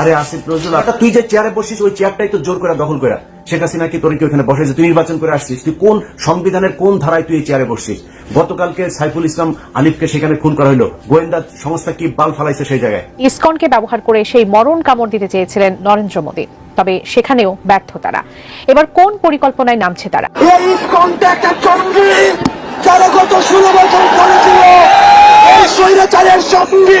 আরে আসিফ নজরুল আচ্ছা, তুই যে চেয়ারে বসিস ওই চেয়ারটাই তো জোর করে দখল করে শেখ হাসিনা কি তোর কি ওখানে বসেছে তুই নির্বাচন করে আসছিস? তুই কোন সংবিধানের কোন ধারায় তুই এই চেয়ারে বসছিস? গতকালকে সাইফুল ইসলাম আলিফকে সেখানে খুন করা হলো গোয়েন্দা সংস্থা কি বাল ফালাইছে সেই জায়গায়? ইসকনকে ব্যবহার করে সেই মরণ কামড় দিতে চেয়েছিলেন নরেন্দ্র মোদী। তবে সেখানেও ব্যর্থ তারা। এবার কোন পরিকল্পনায় নামছে তারা? এই ইসকনটা একটা জঙ্গি যারা গত ষোলো বছর করেছিল এই স্বৈরাচারের সঙ্গে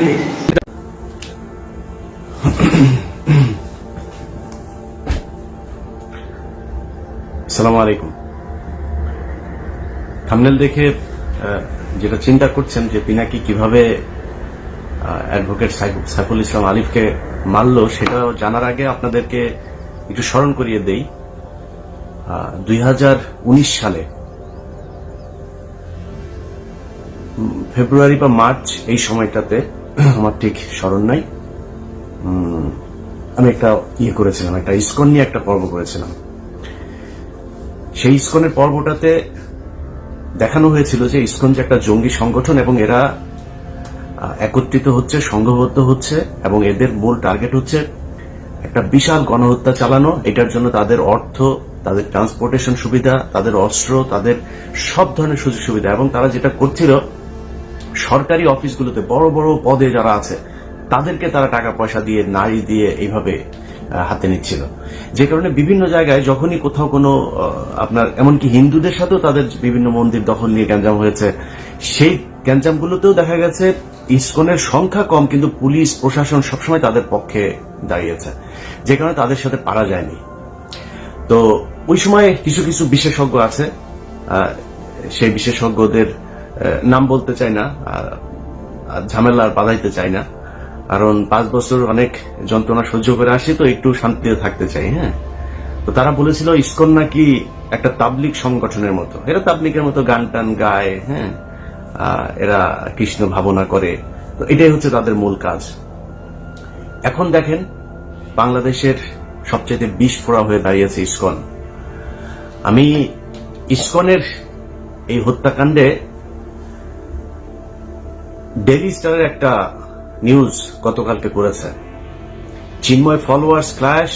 পেতে আসসালামু আলাইকুম। থামনেল দেখে যেটা চিন্তা করছেন যে পিনাকি কীভাবে অ্যাডভোকেট সাইফুল ইসলাম আলিফকে মারলো সেটা জানার আগে আপনাদেরকে একটু স্মরণ করিয়ে দেই। দুই হাজার উনিশ সালে ফেব্রুয়ারি বা মার্চ এই সময়টাতে আমার ঠিক স্মরণ নাই। আমি একটা ইয়ে করেছিলাম, একটা ইস্কন নিয়ে একটা পর্ব করেছিলাম। সেই ইস্কনের পর্বটাতে দেখানো হয়েছিল যে ইস্কন যে একটা জঙ্গি সংগঠন এবং এরা একত্রিত হচ্ছে, সংঘবদ্ধ হচ্ছে এবং এদের মূল টার্গেট হচ্ছে একটা বিশাল গণহত্যা চালানো। এটার জন্য তাদের অর্থ, তাদের ট্রান্সপোর্টেশন সুবিধা, তাদের অস্ত্র, তাদের সব ধরনের সুযোগ সুবিধা এবং তারা যেটা করছিল সরকারি অফিসগুলোতে বড় বড় পদে যারা আছে, তাদেরকে তারা টাকা পয়সা দিয়ে নারী দিয়ে এইভাবে হাতে নিচ্ছিল। যে কারণে বিভিন্ন জায়গায় যখনই কোথাও কোনো আপনার এমনকি হিন্দুদের সাথেও তাদের বিভিন্ন মন্দির দখল নিয়ে গ্যাঞ্জাম হয়েছে, সেই গ্যাঞ্জামগুলোতেও দেখা গেছে ইসকনের সংখ্যা কম, কিন্তু পুলিশ, প্রশাসন সবসময় তাদের পক্ষে দাঁড়িয়েছে, যে কারণে তাদের সাথে পারা যায়নি। তো ওই সময় কিছু কিছু বিশেষজ্ঞ আছে সেই বিশেষজ্ঞদের নাম বলতে চাই না ঝামেলা আর বাধাইতে চাই না। কারণ পাঁচ বছর অনেক যন্ত্রণা সহ্য করে আসি, তো একটু শান্তিতে থাকতে চাই হ্যাঁ? তো তারা বলেছিল, ইস্কন নাকি একটা তাবলিক সংগঠনের মতো। এরা তাবলিকের মতো গান টান গায় হ্যাঁ? এরা কৃষ্ণ ভাবনা করে। তো এটাই হচ্ছে তাদের মূল কাজ। এখন দেখেন, বাংলাদেশের সবচেয়ে বিষ ফোড়া হয়ে দাঁড়িয়েছে ইস্কন। আমি ইস্কনের এই হত্যাকাণ্ডে ডেলি স্টারের একটা নিউজ গতকালকে করেছে। Chinmoy followers clash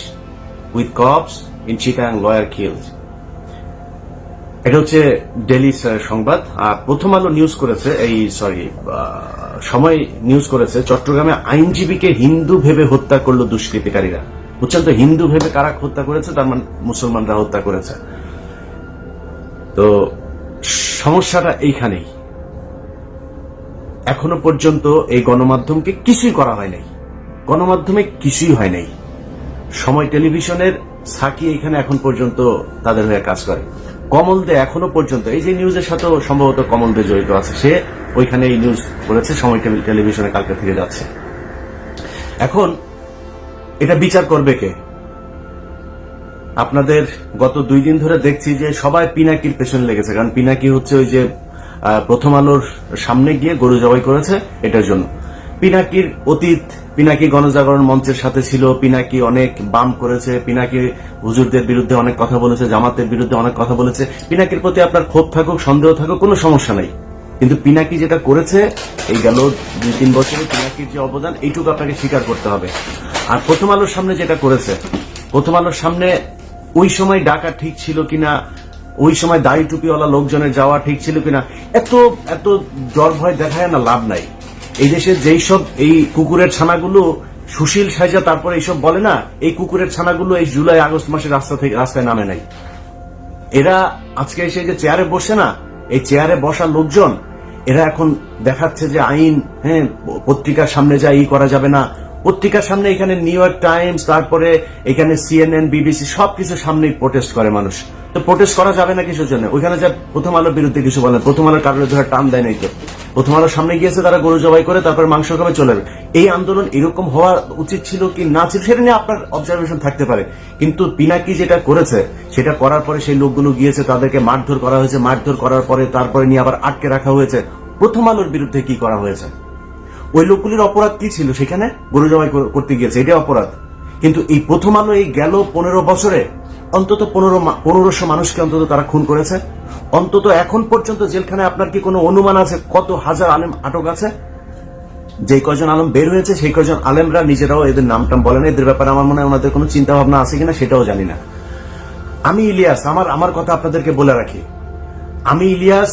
with cops in Chittagong lawyer killed এটা হচ্ছে ডেলি স্টারের সংবাদ। আর প্রথম আলো নিউজ করেছে, এই সরি সময় নিউজ করেছে, চট্টগ্রামে আইনজীবীকে হিন্দু ভেবে হত্যা করল দুষ্কৃতিকারীরা। বুঝছেন তো হিন্দু ভেবে কারা হত্যা করেছে, তার মানে মুসলমানরা হত্যা করেছে। তো সমস্যাটা এইখানেই। এখনও পর্যন্ত এই গণমাধ্যমকে কিছুই করা হয় নাই। গণমাধ্যমে কিছুই হয় নাই। সময় টেলিভিশনের সাকি এখানে এখন পর্যন্ত তাদের হয়ে কাজ করে। কমল দে এখনও পর্যন্ত, এই যে নিউজের সাথেও সম্ভবত কমল দে জড়িত আছে, সে ওইখানে এই নিউজ করেছে সময় টেলিভিশনে কালকে থেকে যাচ্ছে। এখন এটা বিচার করবে কে? আপনাদের গত দুই দিন ধরে দেখছি যে সবাই পিনাকির পেছনে লেগেছে, কারণ পিনাকি হচ্ছে ওই যে প্রথম আলোর সামনে গিয়ে গরু জবাই করেছে এটার জন্য। পিনাকির অতীত, পিনাকি গণজাগরণ মঞ্চের সাথে ছিল, পিনাকি অনেক বাম করেছে, পিনাকি হুজুরদের বিরুদ্ধে অনেক কথা বলেছে, জামাতের বিরুদ্ধে অনেক কথা বলেছে। পিনাকির প্রতি আপনার ক্ষোভ থাকুক, সন্দেহ থাকুক, কোনো সমস্যা নাই। কিন্তু পিনাকি যেটা করেছে, এই গেল দুই, তিন বছরে পিনাকির যে অবদান, এইটুকু আপনাকে স্বীকার করতে হবে। আর প্রথম আলোর সামনে যেটা করেছে, প্রথম আলোর সামনে ওই সময় ডাকা ঠিক ছিল কিনা ওই সময় দাড়ি টুপিওয়ালা লোকজনের যাওয়া ঠিক ছিল কিনা, এত এত ডর ভয় দেখায় না লাভ নাই। এই দেশে যেই সব এই কুকুরের ছানাগুলো, সুশীল সাজা তারপরে এইসব বলে না, এই কুকুরের ছানাগুলো এই জুলাই, আগস্ট মাসে রাস্তা থেকে, রাস্তায় নামে নাই। এরা আজকে এসে যে চেয়ারে বসে না, এই চেয়ারে বসা লোকজন, এরা এখন দেখাচ্ছে যে আইন হ্যাঁ পত্রিকার সামনে যা ই করা যাবে না। পত্রিকার সামনে এখানে নিউ ইয়র্ক টাইমস তারপরে এখানে সিএনএন বিবিসি সবকিছু সামনেই প্রোটেস্ট করে মানুষ। তো প্রোটেস্ট করা যাবে না কিছুর জন্য। ওইখানে যা প্রথম আলোর বিরুদ্ধে কিছু বলেন প্রথম আলোর কারণে ধরে টান দেয় নাই তো। প্রথম আলোর সামনে গিয়েছে, তারা গরু জবাই করে, তারপর মাংস খাবে, চলে যাবে। এই আন্দোলন এরকম হওয়া উচিত ছিল কি না ছিল, সেটা নিয়ে আপনার অবজারভেশন থাকতে পারে। কিন্তু পিনাকি যেটা করেছে, সেটা করার পরে সেই লোকগুলো গিয়েছে, তাদেরকে মারধর করা হয়েছে, মারধর করার পরে তারপরে নিয়ে আবার আটকে রাখা হয়েছে। প্রথম আলোর বিরুদ্ধে কি করা হয়েছে? ওই লোকগুলির অপরাধ কি ছিল সেখানে? গরু জবাই করতে গিয়েছে এটা অপরাধ। কিন্তু এই প্রথম আলো এই গেল পনেরো বছরে অন্তত পনেরো পনেরোশো মানুষকে অন্তত তারা খুন করেছে। অন্তত এখন পর্যন্ত জেলখানায় আপনার কি কোনো অনুমান আছে কত হাজার আলেম আটক আছে? যে কজন আলম বের হয়েছে, সেই কজন আলেমরা নিজেরাও এদের নাম টাম বলেন এদের ব্যাপারে আমার মনে হয় ওনাদের কোনো চিন্তা ভাবনা আছে কিনা সেটাও জানি না। আমি ইলিয়াস, আমার আমার কথা আপনাদেরকে বলে রাখি। আমি ইলিয়াস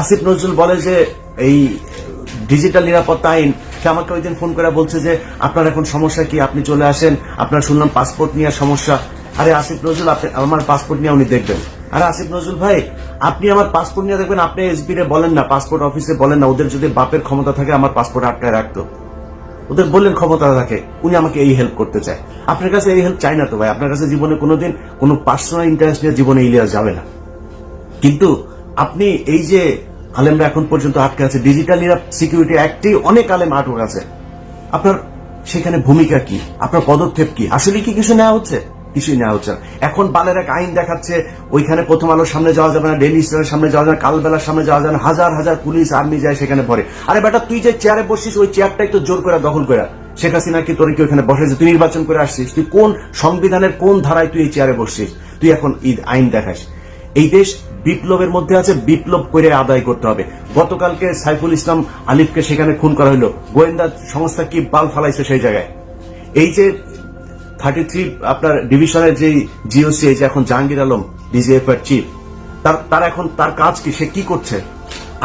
আসিফ নজরুল বলে যে, এই ডিজিটাল নিরাপত্তা আইন, সে আমাকে ওই দিন ফোন করে বলছে যে, আপনার এখন সমস্যা কি? আপনি চলে আসেন। আপনার শুনলাম পাসপোর্ট নিয়ে সমস্যা। আরে আসিফ নজরুল, আপনি আমার পাসপোর্ট নিয়ে উনি দেখবেন। আরে আসিফ নজরুল ভাই, আপনি আমার পাসপোর্ট নিয়ে দেখবেন, আপনি এসবি রে বলেন না, পাসপোর্ট অফিসে বলেন না, ওদের যদি বাপের ক্ষমতা থাকে, আমার পাসপোর্ট আটকায় রাখতো। ওদের বললেন ক্ষমতা থাকে, উনি আমাকে এই হেল্প করতে চায়। আপনার কাছে এই হেল্প চাই না তো ভাই, আপনার কাছে জীবনে কোনোদিন কোনো পার্সোনাল ইন্টারেস্ট নিয়ে জীবনে ইলিয়াস যাবে না। কিন্তু আপনি এই যে আলেমরা এখন পর্যন্ত আটকে আছে ডিজিটাল সিকিউরিটি অ্যাক্টেই অনেক আলেম আটক আছে। আপনার সেখানে ভূমিকা কি? আপনার পদক্ষেপ কি? আসলে কি কিছু নেওয়া হচ্ছে? কিছুই নেওয়া হচ্ছে না। এখন বালের এক আইন দেখাচ্ছে, ওইখানে প্রথম আলোর সামনে যাওয়া যাবে না ডেলি স্টারের সামনে যাওয়া যাবে না, কালবেলার সামনে যাওয়া যাবে না, হাজার হাজার পুলিশ আর্মি যায় সেখানে পরে আরে বেটা, তুই যে চেয়ারে বসছিস, ওই চেয়ারটাই তো জোর করে দখল করে। শেখ হাসিনা কি তোর কি ওখানে বসেছে তুই নির্বাচন করে আসছিস? তুই কোন সংবিধানের কোন ধারায় তুই এই চেয়ারে বসছিস? তুই এখন ঈদ আইন দেখাস। এই দেশ বিপ্লবের মধ্যে আছে, বিপ্লব করে আদায় করতে হবে। গতকালকে সাইফুল ইসলাম আলিফকে সেখানে খুন করা হলো। গোয়েন্দা সংস্থা কি বাল ফালাইছে সেই জায়গায়? এই যে থার্টি থ্রি আপনার ডিভিশনের যে জিওসি এই যে এখন জাহাঙ্গীর আলম ডিজিএফ এর চিফ তার তার এখন, তার কাজ কি? সে কি করছে?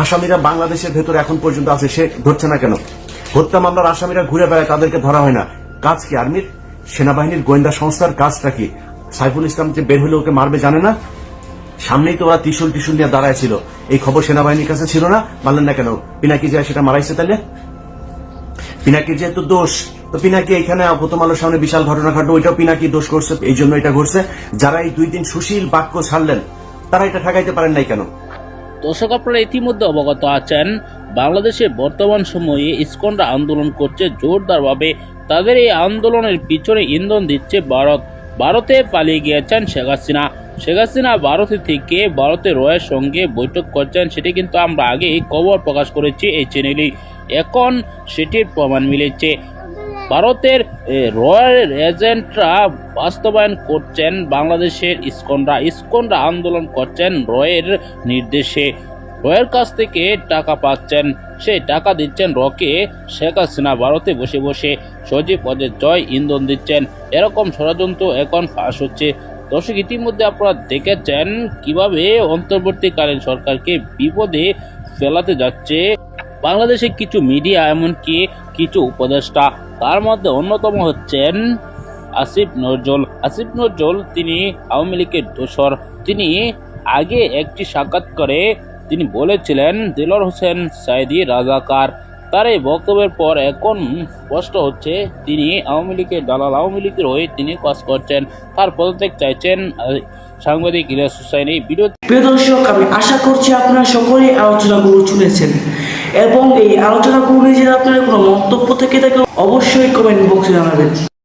আসামিরা বাংলাদেশের ভেতরে এখন পর্যন্ত আছে, সে ধরছে না কেন? হত্যা মামলার আসামিরা ঘুরে বেড়ায়, তাদেরকে ধরা হয় না। কাজ কি আর্মির? সেনাবাহিনীর গোয়েন্দা সংস্থার কাজটা কি? সাইফুল ইসলাম যে বের হলে ওকে মারবে জানে না? সামনেই তো ওরা ত্রিশুল টিশুল নিয়ে দাঁড়ায় ছিল। এই খবর সেনাবাহিনীর কাছে ছিল না? মানলেন না কেন? পিনাকি যায় সেটা মারাইছে তাহলে পিনাকির যেহেতু দোষ, তো পিনাকি এখানে প্রথম আলোর সামনে বিশাল ঘটনা ঘটলো, ওইটাও পিনাকি দোষ করছে, এই জন্য এটা ঘটছে। যারা এই দুই দিন সুশীল বাক্য ছাড়লেন, তারা এটা ঠেকাইতে পারেন নাই কেন? দর্শক, আপনারা ইতিমধ্যে অবগত আছেন বাংলাদেশে বর্তমান সময়ে ইস্কনরা আন্দোলন করছে জোরদারভাবে। তাদের এই আন্দোলনের পিছনে ইন্ধন দিচ্ছে ভারত। ভারতে পালিয়ে গিয়েছেন শেখ হাসিনা। শেখ হাসিনা ভারতে থেকে ভারতের রয়ের সঙ্গে বৈঠক করছেন, সেটি কিন্তু আমরা আগেই খবর প্রকাশ করেছি এই চ্যানেলে এখন সেটির প্রমাণ মিলেছে। ভারতের রয়্যাল এজেন্টরা বাস্তবায়ন করছেন বাংলাদেশের ইস্কনরা। ইস্কনরা আন্দোলন করছেন রয়ের নির্দেশে। রয়ের কাছ থেকে টাকা পাচ্ছেন সেই টাকা দিচ্ছেন রকে। শেখ হাসিনা ভারতে বসে বসে সজীব পদের জয় ইন্ধন দিচ্ছেন। এরকম ষড়যন্ত্র এখন ফাঁস হচ্ছে। দর্শক, ইতিমধ্যে আপনারা দেখেছেন কীভাবে অন্তর্বর্তীকালীন সরকারকে বিপদে ফেলাতে যাচ্ছে বাংলাদেশের কিছু মিডিয়া, এমনকি কিছু উপদেষ্টা। তার মধ্যে অন্যতম হচ্ছেন আসিফ নজরুল। আসিফ নজরুল তিনি আওয়ামী লীগের দোসর। তিনি আগে একটি সাক্ষাৎ করে তিনি বলেছিলেন দিলর হোসেন সাইদি রাজাকার। তার এই বক্তব্যের পর এখন স্পষ্ট হচ্ছে, তিনি আওয়ামী লীগের দালাল, আওয়ামী লীগের হয়ে তিনি কাজ করছেন। তার পদত্যাগ চাইছেন সাংবাদিক ইলিয়াস হুসাইন। এই বিরোধী প্রিয় দর্শক, আমি আশা করছি আপনারা সকলেই আলোচনাগুলো শুনেছেন। এবং এই আলোচনাগুলো নিয়ে যদি আপনারা কোনো মন্তব্য থেকে থাকে অবশ্যই কমেন্ট বক্সে জানাবেন।